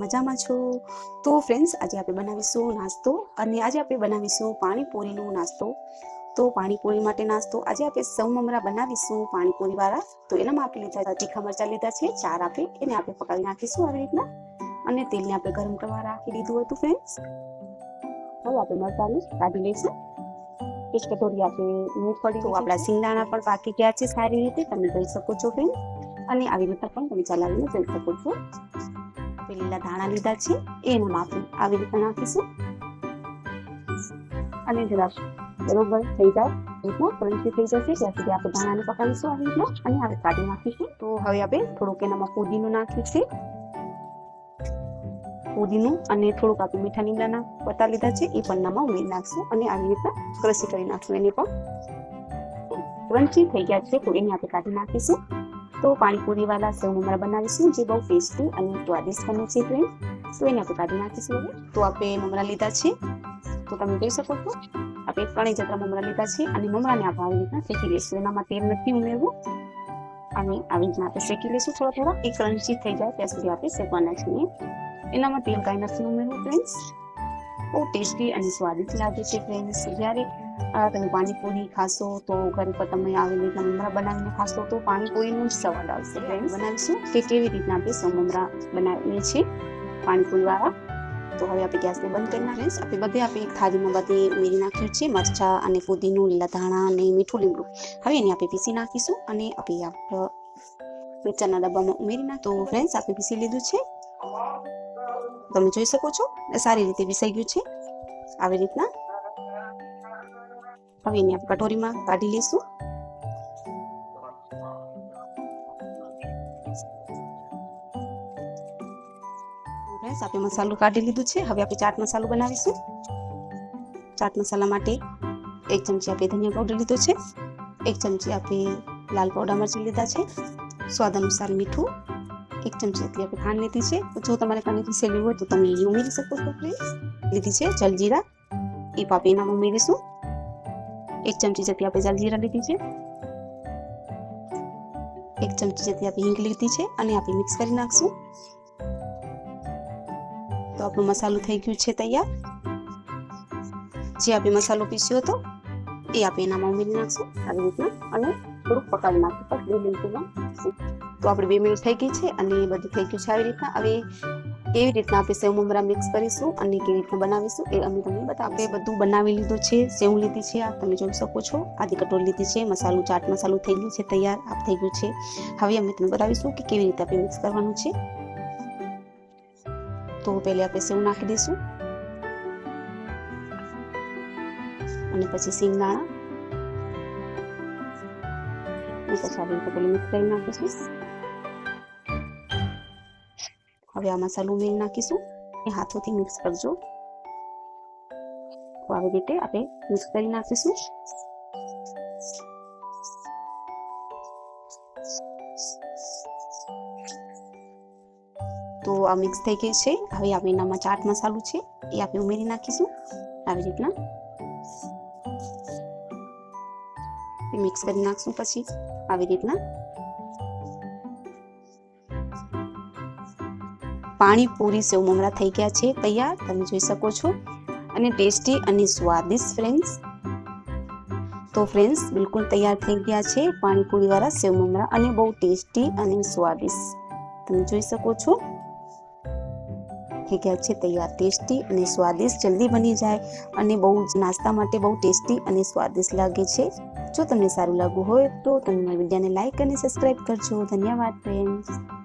મજામાં છો? તો ફ્રેન્ડ્સ આજે આપણે બનાવીશું નાસ્તો અને આજે આપણે બનાવીશું પાણીપુરીનો નાસ્તો. તો પાણીપુરી માટે નાસ્તો, આજે આપણે સૌ મમરા બનાવીશું પાણીપુરી વાળા તો એનામાં આપણે લીધા તીખા મરચાં લીધા છે, ચાર આપે, એને આપણે પકાવી નાખીશું આવી રીતના. અને તેલને આપણે ગરમ કરવા રાખી દીધું હતું ફ્રેન્ડ્સ હવે આપણે મરચાંને કાઢી લઈશું. એક કટોરી આપણે મૂંગફળી આપણા સિંગદાણા પણ પાકી ગયા છે સારી રીતે, તમે જોઈ શકો છો ફ્રેન્ડ અને આવી રીતે પણ તમે ચલાવીને જોઈ શકો છો. આપણે લીલા ધાણા લીધા છે એનામાં આપણે આવી રીતે નાખીશું. અને જરાક બરોબર થઈ જાય, રીતના ક્રન્ચી થઈ જશે, ત્યાં સુધી આપણે ધાણાને પકાવીશું આવી રીતના, અને હવે કાઢી નાખીશું. તો હવે આપણે થોડુંક એનામાં પુદીનું નાખ્યું છે. પુદીનું અને થોડુંક આપણે મીઠા લીમડાના પત્તા લીધા છે, એ પણ નામાં ઉમેરી નાખશું અને આવી રીતના ક્રશી કરી નાખશું એને પણ. ક્રન્ચી થઈ ગયા છે, તો એને આપણે કાઢી નાખીશું. તો પાણીપુરી વાળા સેવ મમરા બનાવીશું, જે બહુ ટેસ્ટી અને સ્વાદિષ્ટ બને છે ફ્રેન્ડ તો એને આપણે કાઢી નાખીશું હવે. તો આપણે મમરા લીધા છે. તો તમે જોઈ શકો છો આપણે ત્રણેય જેટલા મમરા લીધા છે અને મમરાને આપણે આવી રીતના શેકી લઈશું. એનામાં તેલ નથી ઉમેરવું. અને આવી રીતના આપણે શેકી લઈશું થોડા થોડા. એ ક્રન્ચી થઈ જાય ત્યાં સુધી આપણે શેકવાના છીએ એનામાં તેલ કાંઈ નથી ઉમેરવું ફ્રેન્ડ્સ બહુ ટેસ્ટી અને સ્વાદિષ્ટ લાગે છે ફ્રેન્ડ્સ જ્યારે તમે પાણીપુરી ખાશો તો ઘર પર તમે આવી રીતના મમરા બનાવીને ખાશો તો પાણીપુરીનો જ સ્વાદ આવશે ફ્રેન્ડ્સ બનાવીશું કે કેવી રીતના આપણે મમરા બનાવીએ છીએ પાણીપુરી વાળા તો હવે આપણે ગેસને બંધ કરી નાખીશ આપણે બધે આપણે એક થાળીમાં બધે ઉમેરી નાખ્યું છે મરચા અને ફુદીનું લીલા ધાણા અને મીઠું લીમડું હવે એને આપણે પીસી નાખીશું અને આપણે મિરચાના ડબ્બામાં ઉમેરી નાખ તો ફ્રેન્ડ્સ આપણે પીસી લીધું છે. તમે જોઈ શકો છો. સારી રીતે વિસાઈ ગયું છે. આવી રીતના. હવે એને આપણે કટોરીમાં કાઢી લઈશું. ફ્રેન્ડ્સ, આપણે મસાલો કાઢી લીધું છે. હવે આપણે ચાટ મસાલો બનાવીશું. ચાટ મસાલા માટે એક ચમચી આપણે ધનિયા પાવડર લીધો છે. એક ચમચી આપણે લાલ પાવડર મરચી લીધા છે. સ્વાદ અનુસાર મીઠું. એક ચમચી જેટલી આપણે ખાંડ લીધી છે. જો તમારે ખાંડ સેલી હોય તો તમે એ ઉમેરી શકો છો પ્લીઝ લીધી છે જલજીરા. એ પાપી એનામાં ઉમેરીશું. એક ચમચી જેટલી આપણે જલજીરા લીધી છે. એક ચમચી જેટલી આપણે હિંગ લીધી છે અને આપણે મિક્સ કરી નાખશું. તો આપણો મસાલો થઈ ગયું છે તૈયાર. જે આપણે મસાલો પીસ્યો હતો, એ આપણે એનામાં ઉમેરી નાખશું. આવી રીતના. અને થોડુંક પકાવી નાખશું. બે મિનિટમાં. તો આપણે બે મિનિટ થઈ ગઈ છે અને બધું થઈ ગયું છે આવી રીતના. હવે કેવી રીતના આપણે સેવ મમરા મિક્સ કરીશું અને કેવી રીતના બનાવીશું એ અમે તમને બતા આપણે બધું બનાવી લીધું છે, સેવ લીધી છે, આ તમે જોઈ શકો છો. આધી કટોરી લીધી છે, મસાલો, ચાટ મસાલો થઈ ગયું છે, તૈયાર આપ થઈ ગયું છે. હવે અમે તમને બતાવીશું કે કેવી રીતે આપણે મિક્સ કરવાનું છે. તો પહેલે આપણે સેવ નાખી દઈશું. અને પછી સિંગદાણા પછી આવી મિક્સ કરી નાખીશું. હવે આ મસાલો ઉમેરી નાખીશું એ હાથોથી મિક્સ કરજો. તો આવી રીતે આપણે મિક્સ કરી નાખીશું. તો આ મિક્સ થઈ ગઈ છે. હવે આપણે એનામાં ચાટ મસાલો છે એ આપણે ઉમેરી નાખીશું. આવી રીતના. મિક્સ કરી નાખશું પછી. આવી રીતના. પાણીપુરી સેવ મમરા થઈ ગયા છે, તૈયાર. તમે જોઈ શકો છો. અને ટેસ્ટી અને સ્વાદિષ્ટ ફ્રેન્ડ્સ. તો ફ્રેન્ડ્સ, બિલકુલ તૈયાર થઈ ગયા છે પાણીપુરી વાળા સેવ મમરા અને બહુ ટેસ્ટી અને સ્વાદિષ્ટ. તમે જોઈ શકો છો. થઈ ગયા છે તૈયાર. ટેસ્ટી અને સ્વાદિષ્ટ જલ્દી બની જાય અને બહુ નાસ્તા માટે બહુ ટેસ્ટી અને સ્વાદિષ્ટ લાગે છે. જો તમને સારું લાગવું હોય તો તમે મારા વિડીયોને લાઇક અને સબસ્ક્રાઈબ કરજો. ધન્યવાદ ફ્રેન્ડ્સ